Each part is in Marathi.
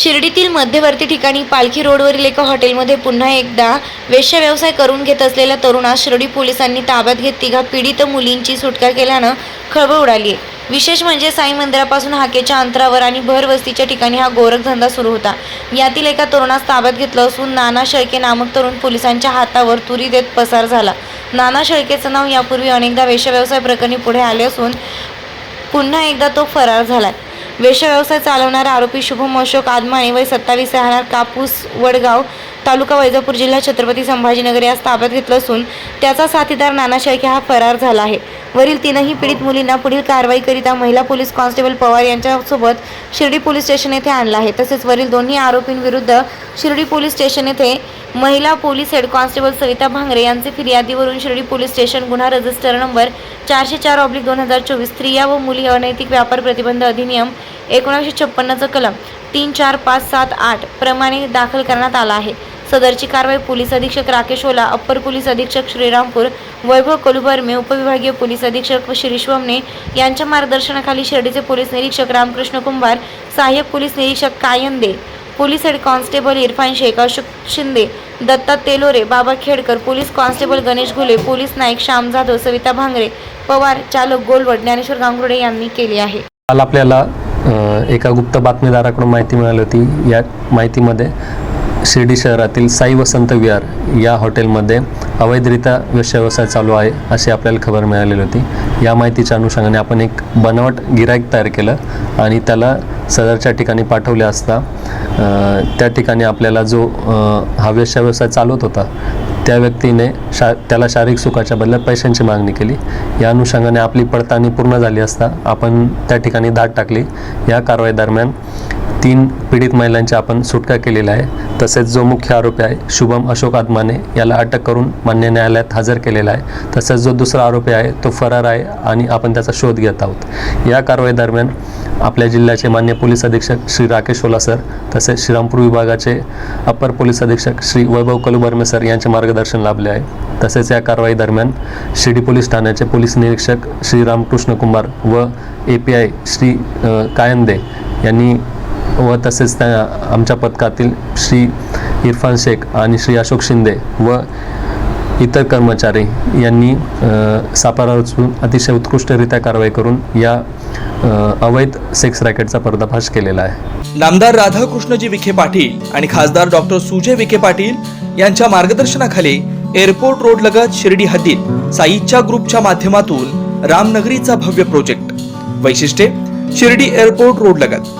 शिर्डीतील मध्यवर्ती ठिकाणी पालखी रोडवरील एका हॉटेलमध्ये पुन्हा एकदा वेश्या व्यवसाय करून घेत असलेल्या तरुणास शिर्डी पोलिसांनी ताब्यात घेत तिघा पीडित मुलींची सुटका केल्यानं खळबळ उडाली. आहे विशेष म्हणजे साई मंदिरापासून हाकेच्या अंतरावर आणि भरवस्तीच्या ठिकाणी हा गोरखधंदा सुरू होता. यातील एका तरुणास ताब्यात घेतलं असून नाना शेळके नामक तरुण पोलिसांच्या हातावर तुरी देत पसार झाला. नाना शेळकेचं नाव यापूर्वी अनेकदा वेश्या व्यवसाय प्रकरणी पुढे आले असून पुन्हा एकदा तो फरार झालाय. वेश्या व्यवसाय चालवणारा आरोपी शुभम अशोक आदमाणे वय सत्तावीस राहणार कापूस वडगाव तालुका वैजापूर जिल्हा छत्रपती संभाजीनगर यास ताब्यात घेतलं असून त्याचा साथीदार नाना शेळके हा फरार झाला आहे. वरील तीनही पीडित मुलींना पुढील कारवाईकरिता महिला पोलीस कॉन्स्टेबल पवार यांच्यासोबत शिर्डी पोलीस स्टेशन येथे आणलं आहे. तसेच वरील दोन्ही आरोपींविरुद्ध शिर्डी पोलीस स्टेशन येथे महिला police head constable Savita Bhangare यांचे फिर्यादीवरून शिर्डी पोलीस स्टेशन गुन्हा रजिस्टर नंबर चारशे चार ऑब्लिक दोन हजार चोवीस स्त्रिया व मुली अनैतिक व्यापार प्रतिबंध अधिनियम एकोणीसशे छप्पन्नचं कलम तीन चार पाच सात आठ प्रमाणे दाखल करण्यात आला आहे. सदरची कारवाई पोलीस अधीक्षक राकेश ओला अप्पर पोलीस अधीक्षक श्रीरामपूर वैभव कलुबर्मे उपविभागीय पोलीस अधीक्षक श्री विश्वमने यांच्या मार्गदर्शनाखाली शिर्डीचे पोलीस निरीक्षक रामकृष्ण कुंभार सहाय्यक पोलीस निरीक्षक Kayande police head constable Irfan Shaikh Ashok Shinde Datta Telore Baba Khedkar police constable Ganesh Ghule police Naik Shyam Jadhav Savita Bhangare Pawar चालक गोलवड ज्ञानेश्वर गांगुर्डे यांनी केली आहे. काल आपल्याला एका गुप्त बातमीदाराकडून माहिती मिळाली होती. या माहितीमध्ये शिर्डी शहरातील साई वसंत विहार या हॉटेलमध्ये अवैधरित्या व्यवसाय चालू आहे अशी आपल्याला खबर मिळालेली होती. या माहितीच्या अनुषंगाने आपण एक बनावट गिराईक तयार केलं आणि त्याला सदरच्या ठिकाणी पाठवले असता त्या ठिकाणी आपल्याला जो हा व्यवसाय व्यवसाय चालवत होता त्या व्यक्तीने शा त्याला शारीरिक सुखाच्या बदल्यात पैशांची मागणी केली. या अनुषंगाने आपली पडताळणी पूर्ण झाली असता आपण त्या ठिकाणी धाड टाकली. या कारवाई दरम्यान तीन पीडित महिलांची आपण सुटका केलेली आहे. तसेच जो मुख्य आरोपी आहे शुभम अशोक आदमाने याला अटक करून मान्य न्यायालयात हजर केलेला आहे. तसेच जो दुसरा आरोपी आहे तो फरार आहे आणि आपण त्याचा शोध घेत आहोत. या कारवाई दरम्यान आपल्या जिल्ह्याचे मान्य पोलीस अधीक्षक श्री राकेश ओला सर तसेच श्रीरामपूर विभागाचे अप्पर पोलीस अधीक्षक श्री वैभव कलुबर्मे सर यांचे मार्गदर्शन लाभले आहे. तसेच या कारवाई दरम्यान शिर्डी पोलीस ठाण्याचे पोलीस निरीक्षक श्री रामकृष्ण कुमार व A P I Shri Kayande यांनी व तसेच त्या आमच्या पथकातील श्री इरफान शेख आणि श्री अशोक शिंदे व इतर कर्मचारी यांनी सापारा सापळा अतिशय उत्कृष्टरित्या कारवाई करून या अवैध सेक्स रॅकेटचा पर्दाफाश केलेला आहे. नामदार राधाकृष्णजी विखे पाटील आणि खासदार डॉक्टर सुजय विखे पाटील यांच्या मार्गदर्शनाखाली एअरपोर्ट रोड लगत शिर्डी हद्दीत साईच्या ग्रुपच्या माध्यमातून रामनगरीचा भव्य प्रोजेक्ट. वैशिष्ट्ये शिर्डी एअरपोर्ट रोड लगत.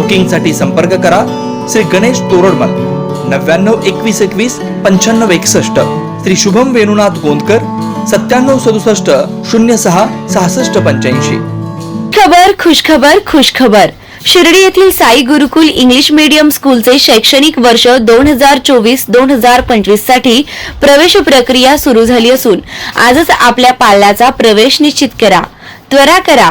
बुकिंगसाठी संपर्क करा. श्री गणेश तोरडमल नव्याण्णव एकवीस एकवीस पंच्याण्णव एकसष्ट. श्री शुभम वेणुनाथ गोंदकर सत्त्याण्णव सदुसष्ट शून्य सहा सहासष्ट पंच्याऐंशी. खबर खुशखबर खुशखबर. शिर्डी येथील साई गुरुकुल इंग्लिश मीडियम स्कूलचे शैक्षणिक वर्ष दोन हजार चोवीस दोन हजार पंचवीससाठी प्रवेश प्रक्रिया सुरू झाली असून आजच आपल्या पाल्याचा प्रवेश निश्चित करा. त्वरा करा.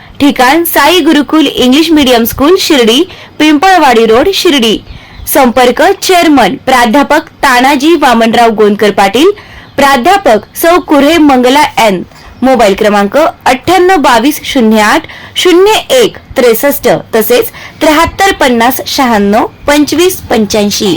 ठिकाण Sai Gurukul English medium school Shirdi Pimpalwadi road Shirdi. संपर्क चेअरमन प्राध्यापक तानाजी वामनराव गोंदकर पाटील प्राध्यापक सौ कुरे मंगला एन. मोबाईल क्रमांक अठ्ठ्याण्णव बावीस शून्य आठ शून्य एक त्रेसष्ट तसेच त्र्याहत्तर पन्नास शहाण्णव पंचवीस पंच्याऐंशी.